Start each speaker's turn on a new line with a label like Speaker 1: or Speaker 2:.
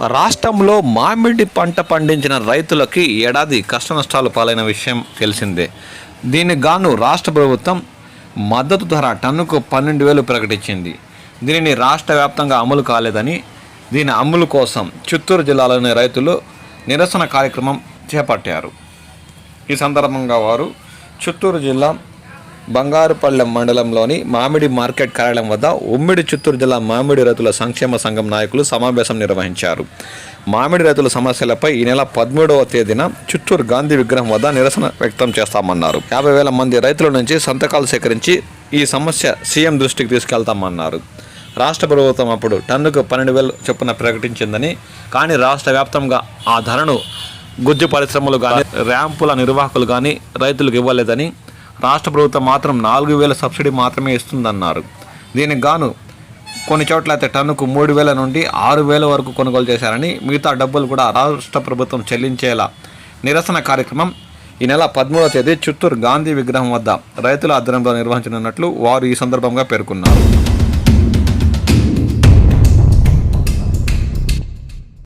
Speaker 1: రాష్ట్రంలో మామిడి పంట పండించిన రైతులకి ఏడాది కష్ట నష్టాలు పాలైన విషయం తెలిసిందే. దీనికి గాను రాష్ట్ర ప్రభుత్వం మద్దతు ధర టన్నుకు పన్నెండు వేలు ప్రకటించింది. దీనిని రాష్ట్ర వ్యాప్తంగా అమలు కాలేదని దీని అమలు కోసం చిత్తూరు జిల్లాలోని రైతులు నిరసన కార్యక్రమం చేపట్టారు. ఈ సందర్భంగా వారు చిత్తూరు జిల్లా బంగారుపల్లెం మండలంలోని మామిడి మార్కెట్ కార్యాలయం వద్ద ఉమ్మిడి చిత్తూరు జిల్లా మామిడి రైతుల సంక్షేమ సంఘం నాయకులు సమావేశం నిర్వహించారు. మామిడి రైతుల సమస్యలపై ఈ నెల పదమూడవ తేదీన చిత్తూరు గాంధీ విగ్రహం వద్ద నిరసన వ్యక్తం చేస్తామన్నారు. యాభై వేల మంది రైతుల నుంచి సంతకాలు సేకరించి ఈ సమస్య సీఎం దృష్టికి తీసుకెళ్తామన్నారు. రాష్ట్ర ప్రభుత్వం అప్పుడు టన్నుకు పన్నెండు వేలు చొప్పున ప్రకటించిందని కానీ రాష్ట్ర వ్యాప్తంగా ఆ ధరను గుజ్జు పరిశ్రమలు కానీ ర్యాంపుల నిర్వాహకులు కానీ రైతులకు ఇవ్వలేదని రాష్ట్ర ప్రభుత్వం మాత్రం నాలుగు వేల సబ్సిడీ మాత్రమే ఇస్తుందన్నారు. దీనికి గాను కొన్ని చోట్ల అయితే టన్నుకు మూడు వేల నుండి ఆరు వేల వరకు కొనుగోలు చేశారని మిగతా డబ్బులు కూడా రాష్ట్ర ప్రభుత్వం చెల్లించేలా నిరసన కార్యక్రమం ఈ నెల పదమూడవ తేదీ చిత్తూరు గాంధీ విగ్రహం వద్ద రైతుల ఆధ్వర్యంలో నిర్వహించనున్నట్లు వారు ఈ సందర్భంగా పేర్కొన్నారు.